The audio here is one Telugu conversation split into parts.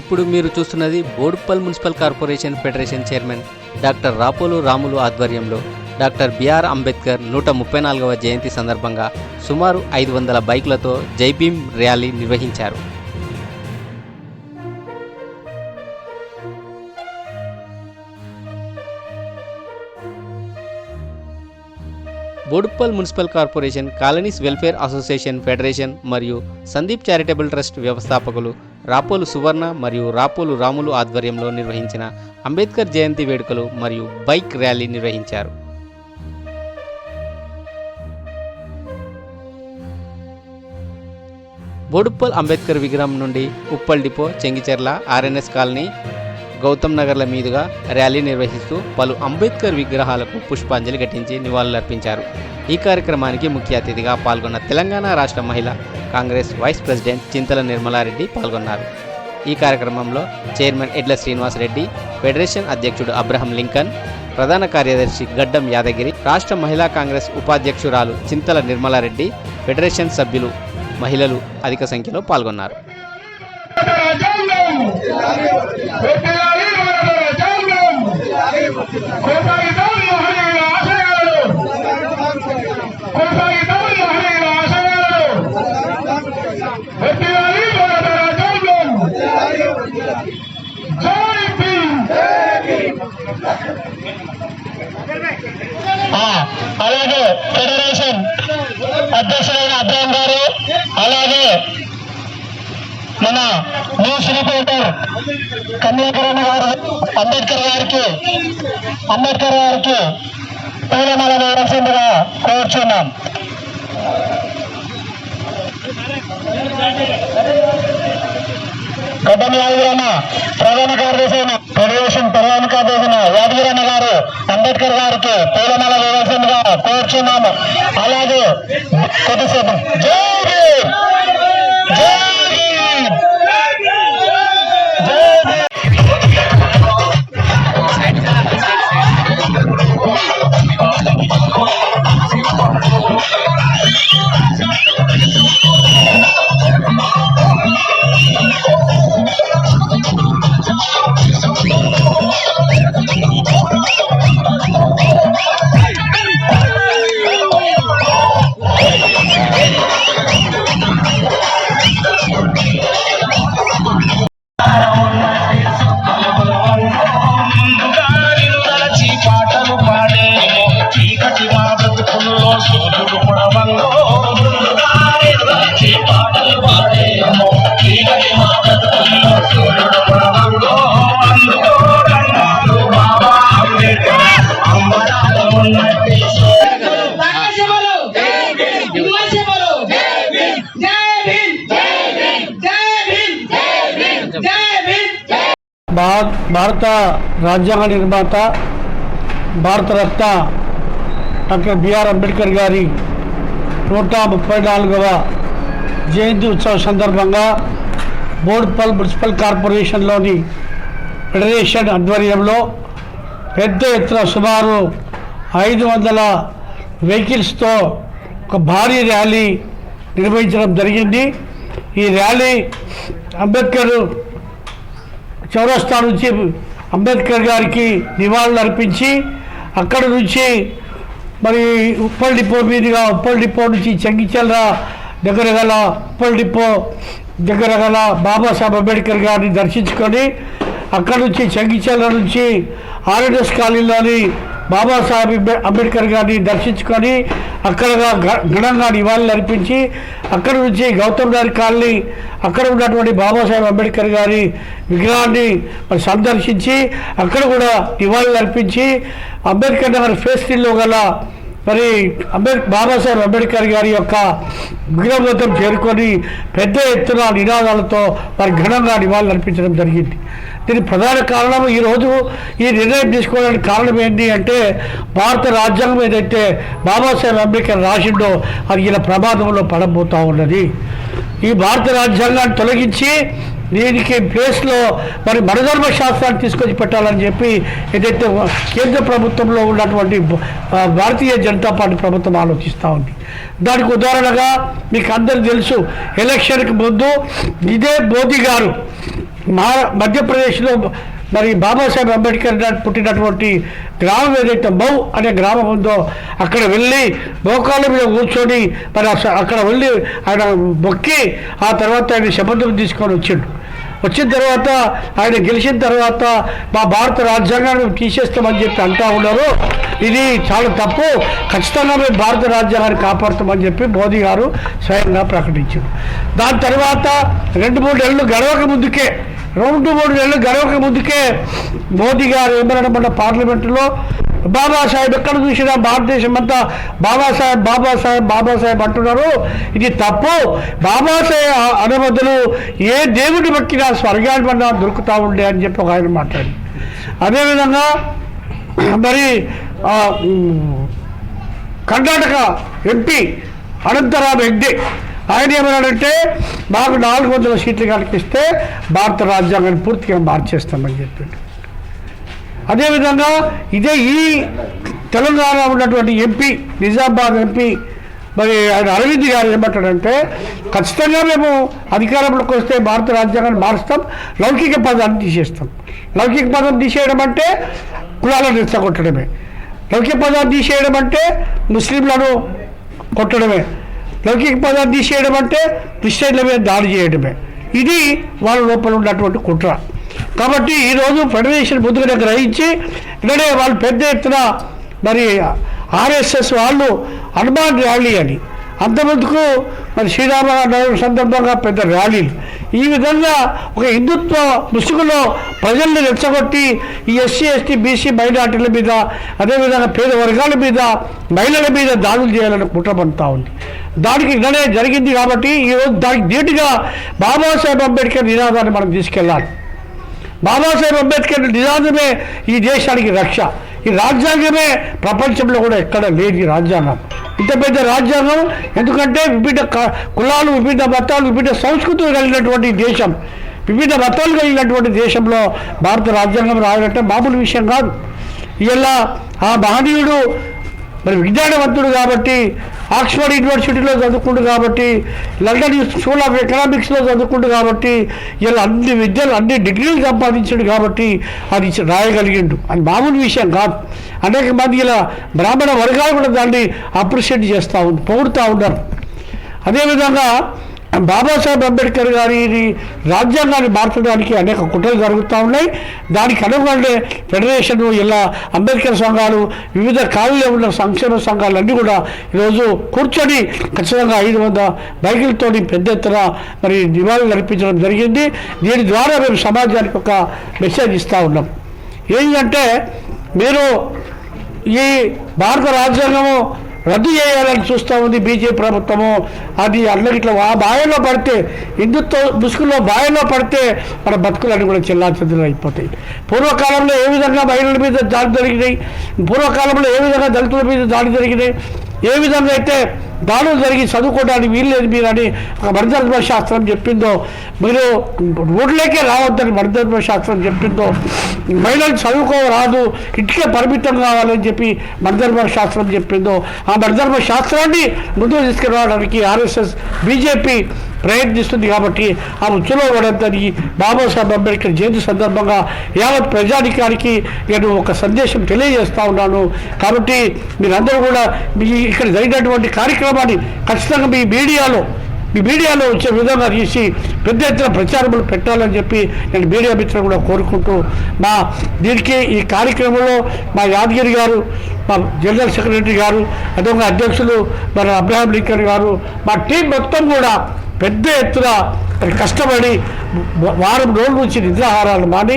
ఇప్పుడు మీరు చూస్తున్నది Boduppal municipal corporation federation chairman doctor Rapolu Ramulu ఆధ్వర్యంలో డాక్టర్ బిఆర్ అంబేద్కర్ నూట ముప్పై నాలుగవ జయంతి సందర్భంగా సుమారు ఐదు వందల బైకులతో జైభీమ్ ర్యాలీ నిర్వహించారు. Boduppal municipal corporation colonies welfare association federation మరియు సందీప్ చారిటబుల్ ట్రస్ట్ వ్యవస్థాపకులు రాపోలు సువర్ణ మరియు రాపోలు రాములు ఆధ్వర్యంలో నిర్వహించిన అంబేద్కర్ జయంతి వేడుకలు మరియు బైక్ ర్యాలీ నిర్వహించారు. బోడుప్పల్ అంబేద్కర్ విగ్రహం నుండి Uppal depot Chengicherla RNS colony Gautam నగర్ల మీదుగా ర్యాలీ నిర్వహిస్తూ పలు అంబేద్కర్ విగ్రహాలకు పుష్పాంజలి ఘటించి నివాళులర్పించారు. ఈ కార్యక్రమానికి ముఖ్య అతిథిగా పాల్గొన్న తెలంగాణ రాష్ట్ర మహిళా కాంగ్రెస్ వైస్ ప్రెసిడెంట్ చింతల నిర్మలారెడ్డి పాల్గొన్నారు. ఈ కార్యక్రమంలో చైర్మన్ ఎడ్ల శ్రీనివాసరెడ్డి ఫెడరేషన్ అధ్యక్షుడు అబ్రహం లింకన్ ప్రధాన కార్యదర్శి గడ్డం యాదగిరి రాష్ట్ర మహిళా కాంగ్రెస్ ఉపాధ్యక్షురాలు చింతల నిర్మలారెడ్డి ఫెడరేషన్ సభ్యులు మహిళలు అధిక సంఖ్యలో పాల్గొన్నారు. అలాగే ఫెడరేషన్ అధ్యక్షులైన అబ్రాహం గారు అలాగే మన న్యూస్ రిపోర్టర్ కన్యాకరణ గారు అంబేద్కర్ గారికి అంబేద్కర్ గారికి పూలమాల వేయాల్సిందిగా కోరుచున్నాం. గడ్డం యాదగిరన్న ప్రధాన కార్యదర్శి ఫెడరేషన్ ప్రధాన కార్యదర్శి యాదగిరన్న గారు అంబేద్కర్ గారికి పూలమాల వేయాల్సిందిగా కోరుచున్నాము అలాగే కొద్దిసేపు జై జై భారత భారత రాజ్యాంగ నిర్మాత భారతరత్న డాక్టర్ బిఆర్ అంబేద్కర్ గారి నూట ముప్పై నాలుగవ జయంతి ఉత్సవ సందర్భంగా బోర్డ్పల్ మున్సిపల్ కార్పొరేషన్లోని ఫెడరేషన్ ఆధ్వర్యంలో పెద్ద ఎత్తున సుమారు ఐదు వందల వెహికల్స్తో ఒక భారీ ర్యాలీ నిర్వహించడం జరిగింది. ఈ ర్యాలీ అంబేద్కర్ చౌరస్తా నుంచి అంబేద్కర్ గారికి నివాళులు అర్పించి అక్కడ నుంచి మరి ఉప్పల్ డిపో మీదుగా ఉప్పల్ డిపో నుంచి చెంగిచెల్ర దగ్గర గల ఉప్పల్ డిపో దగ్గర గల బాబాసాహెబ్ అంబేద్కర్ గారిని దర్శించుకొని అక్కడ నుంచి చెంగిచెల్ర నుంచి ఆర్ఎన్ఎస్ కాలనీలోని బాబాసాహెబ్ అంబే- అంబేద్కర్ గారిని దర్శించుకొని అక్కడ ఘనంగా నివాళులు అర్పించి అక్కడ నుంచి గౌతమ్ గారి కాలనీ అక్కడ ఉన్నటువంటి బాబాసాహెబ్ అంబేద్కర్ గారి విగ్రహాన్ని సందర్శించి అక్కడ కూడా నివాళులు అర్పించి అంబేద్కర్ నగర్ ఫేస్ త్రీలో గల మరి అంబేద్ బాబాసాహెబ్ అంబేద్కర్ గారి యొక్క విగ్రహం చేరుకొని పెద్ద ఎత్తున నినాదాలతో వారి ఘనంగా నివాళులు అర్పించడం జరిగింది. దీనికి ప్రధాన కారణం ఈరోజు ఈ నిర్ణయం తీసుకోవడానికి కారణం ఏంటి అంటే భారత రాజ్యాంగం ఏదైతే బాబాసాహెబ్ అంబేద్కర్ రాసిండో అది ఇలా ప్రమాదంలో పడబోతూ ఉన్నది. ఈ భారత రాజ్యాంగాన్ని తొలగించి దీనికి ప్లేస్లో మరి మనధర్మ శాస్త్రాన్ని తీసుకొచ్చి పెట్టాలని చెప్పి ఏదైతే కేంద్ర ప్రభుత్వంలో ఉన్నటువంటి భారతీయ జనతా పార్టీ ప్రభుత్వం ఆలోచిస్తూ ఉంది. దానికి ఉదాహరణగా మీకు అందరికి తెలుసు ఎలక్షన్కి ముందు ఇదే మోదీ గారు మా మధ్యప్రదేశ్లో మరి బాబాసాహెబ్ అంబేద్కర్ పుట్టినటువంటి గ్రామం ఏదైతే మౌ అనే గ్రామం ఉందో అక్కడ వెళ్ళి మోకాళ్ళ మీద కూర్చొని మరి అక్కడ వెళ్ళి ఆయన మొక్కి ఆ తర్వాత ఆయన శపథం తీసుకొని వచ్చిండు. వచ్చిన తర్వాత ఆయన గెలిచిన తర్వాత మా భారత రాజ్యాంగాన్ని తీసేస్తామని చెప్పి అంటా ఉన్నారు. ఇది చాలా తప్పు. ఖచ్చితంగా మేము భారత రాజ్యాంగాన్ని కాపాడుతామని చెప్పి మోదీ గారు స్వయంగా ప్రకటించారు. దాని తర్వాత రెండు మూడు నెలలు గడవక ముందుకే రెండు మూడు నెలలు గడవక ముందుకే మోదీ గారు ఏమన్నా మన పార్లమెంటులో బాబాసాహెబ్ ఎక్కడ చూసినా భారతదేశం అంతా బాబాసాహెబ్ బాబాసాహెబ్ బాబాసాహెబ్ అంటున్నారు. ఇది తప్పు. బాబాసాహెబ్ అనుమతులు ఏ దేవుడి మొక్కినా స్వర్గాన్ని పడినా దొరుకుతూ ఉండే అని చెప్పి ఒక ఆయన మాట్లాడి అదేవిధంగా మరి కర్ణాటక ఎంపీ అనంతరామ్ హెగ్డే ఆయన ఏమన్నాడంటే మాకు నాలుగు వందల సీట్లు కనిపిస్తే భారత రాజ్యాంగాన్ని పూర్తిగా మార్చేస్తామని చెప్పిండు. అదేవిధంగా ఇదే ఈ తెలంగాణ ఉన్నటువంటి ఎంపీ నిజామాబాద్ ఎంపీ మరి ఆయన అరవింద్ గారు ఏమంటాడంటే ఖచ్చితంగా మేము అధికారంలోకి వస్తే భారత రాజ్యాంగాన్ని మారుస్తాం లౌకిక పదాన్ని తీసేస్తాం. లౌకిక పదం తీసేయడం అంటే కులాలను రెచ్చగొట్టడమే. లౌకిక పదాన్ని తీసేయడం అంటే ముస్లింలను కొట్టడమే. లౌకిక పదాన్ని తీసేయడం అంటే క్రిస్టియన్ల మీద దాడి చేయడమే. ఇది వాళ్ళ లోపల ఉన్నటువంటి కుట్ర. కాబట్టి ఈరోజు ఫెడరేషన్ ముందుగానే గ్రహించి ఇక్కడే వాళ్ళు పెద్ద ఎత్తున మరి ఆర్ఎస్ఎస్ వాళ్ళు హనుమాన్ ర్యాలీ అని. అంతమందుకు మరి శ్రీరామ నవమి సందర్భంగా పెద్ద ర్యాలీలు. ఈ విధంగా ఒక హిందుత్వ ముసుగులో ప్రజల్ని రెచ్చగొట్టి ఈ ఎస్సీ ఎస్టీ బీసీ మైనార్టీల మీద అదేవిధంగా పేద వర్గాల మీద మహిళల మీద దాడులు చేయాలని కుట్రపడుతూ ఉంది. దానికి ఇలానే జరిగింది కాబట్టి ఈరోజు దానికి ధీటుగా బాబాసాహెబ్ అంబేద్కర్ నినాదాన్ని మనం తీసుకెళ్ళాలి. బాబాసాహెబ్ అంబేద్కర్ నినాదమే ఈ దేశానికి రక్ష. ఈ రాజ్యాంగమే ప్రపంచంలో కూడా ఎక్కడ లేని రాజ్యాంగం. ఇంత పెద్ద రాజ్యాంగం ఎందుకంటే వివిధ క- కులాలు వివిధ మతాలు వివిధ సంస్కృతులు కలిగినటువంటి దేశం. వివిధ మతాలు కలిగినటువంటి దేశంలో భారత రాజ్యాంగం రాయాలంటే మామూలు విషయం కాదు. ఇలా ఆ మహనీయుడు మరి విజ్ఞానవంతుడు కాబట్టి ఆక్స్ఫర్డ్ యూనివర్సిటీలో చదువుకుంటు కాబట్టి లండన్ స్కూల్ ఆఫ్ ఎకనామిక్స్లో చదువుకుంటు కాబట్టి ఇలా అన్ని విద్యలు అన్ని డిగ్రీలు సంపాదించాడు కాబట్టి అది రాయగలిగిండు. అది మామూలు విషయం కాదు. అనేక మంది ఇలా బ్రాహ్మణ వర్గాలు కూడా దాన్ని అప్రిషియేట్ చేస్తూ ఉంది పొగుడుతూ ఉన్నారు. అదేవిధంగా బాబాసాహెబ్ అంబేద్కర్ గారి రాజ్యాంగాన్ని మార్చడానికి అనేక కుట్రలు జరుగుతూ ఉన్నాయి. దానికి అనుగుణంగా ఫెడరేషన్ ఇలా అంబేద్కర్ సంఘాలు వివిధ కాలంలో ఉన్న సంక్షేమ సంఘాలన్నీ కూడా ఈరోజు కూర్చొని ఖచ్చితంగా ఐదు వంద బైకులతో పెద్ద ఎత్తున మరి నివాళులు అర్పించడం జరిగింది. దీని ద్వారా మేము సమాజానికి ఒక మెసేజ్ ఇస్తూ ఉన్నాం. ఏంటంటే మీరు ఈ భారత రాజ్యాంగము రద్దు చేయాలని చూస్తూ ఉంది బీజేపీ ప్రభుత్వము. అది అందరికి ఇట్లా ఆ బాయలో పడితే హిందుత్వ ముసుగులో బాయలో పడితే మన బతుకులన్నీ కూడా చెల్లాచెదురు అయిపోతాయి. పూర్వకాలంలో ఏ విధంగా మహిళల మీద దాడి జరిగినాయి? పూర్వకాలంలో ఏ విధంగా దళితుల మీద దాడి జరిగినాయి? ఏ విధంగా అయితే దాడులు జరిగి చదువుకోవడానికి వీల్లేదు మీరు అని శాస్త్రం చెప్పిందో మీరు రోడ్లేకే రావద్దని మణిధర్మ శాస్త్రం చెప్పిందో మహిళలు చదువుకోరాదు ఇంటికే పరిమితం కావాలని చెప్పి మణిధర్మ శాస్త్రం చెప్పిందో ఆ మణిధర్మ శాస్త్రాన్ని ముందుకు తీసుకురావడానికి ఆర్ఎస్ఎస్ బీజేపీ ప్రయత్నిస్తుంది కాబట్టి ఆ ఉచ్చులో పడంతని బాబాసాహెబ్ అంబేద్కర్ జయంతి సందర్భంగా యావత్ ప్రజానికానికి నేను ఒక సందేశం తెలియజేస్తా ఉన్నాను. కాబట్టి మీరందరూ కూడా మీ ఇక్కడ జరిగినటువంటి కార్యక్రమాన్ని ఖచ్చితంగా మీ మీడియాలో మీ మీడియాలో వచ్చే విధంగా తీసి పెద్ద ఎత్తున ప్రచారములు పెట్టాలని చెప్పి నేను మీడియా మిత్రులు కూడా కోరుకుంటూ మా దీనికి ఈ కార్యక్రమంలో మా యాదగిరి గారు మా జనరల్ సెక్రటరీ గారు అదేవిధంగా అధ్యక్షులు మన అబ్రహాం లింకన్ గారు మా టీం మొత్తం కూడా పెద్ద ఎత్తున కష్టపడి వారం రోజుల నుంచి నిద్రాహారాలు మాని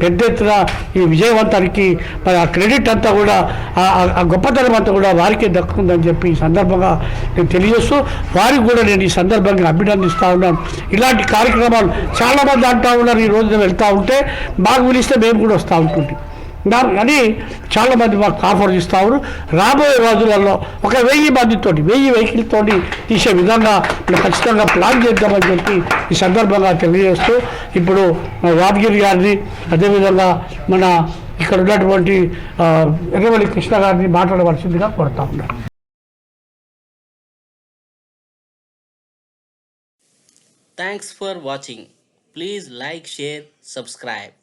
పెద్ద ఎత్తున ఈ విజయవంతానికి మరి ఆ క్రెడిట్ అంతా కూడా ఆ- గొప్పతనం అంతా కూడా వారికే దక్కుతుందని చెప్పి ఈ సందర్భంగా నేను తెలియజేస్తూ వారికి కూడా నేను ఈ సందర్భంగా అభినందిస్తూ ఉన్నాను. ఇలాంటి కార్యక్రమాలు చాలామంది అంటూ ఉన్నారు ఈ రోజున వెళ్తూ ఉంటే మాకు పిలిస్తే మేము కూడా వస్తూ ఉంటుంది అని చాలామంది మాకు ఆఫర్ ఇస్తారు రాబోయే రోజులలో ఒక వెయ్యి మందితోటి వెయ్యి వెహికల్తో తీసే విధంగా మనం ఖచ్చితంగా ప్లాన్ చేద్దామని చెప్పి ఈ సందర్భంగా తెలియజేస్తూ ఇప్పుడు యాదగిరి గారిని అదేవిధంగా మన ఇక్కడ ఉన్నటువంటి ఎర్రవల్లి కృష్ణ గారిని మాట్లాడవలసిందిగా కోరుతా ఉన్నాను. Thanks for watching please like share subscribe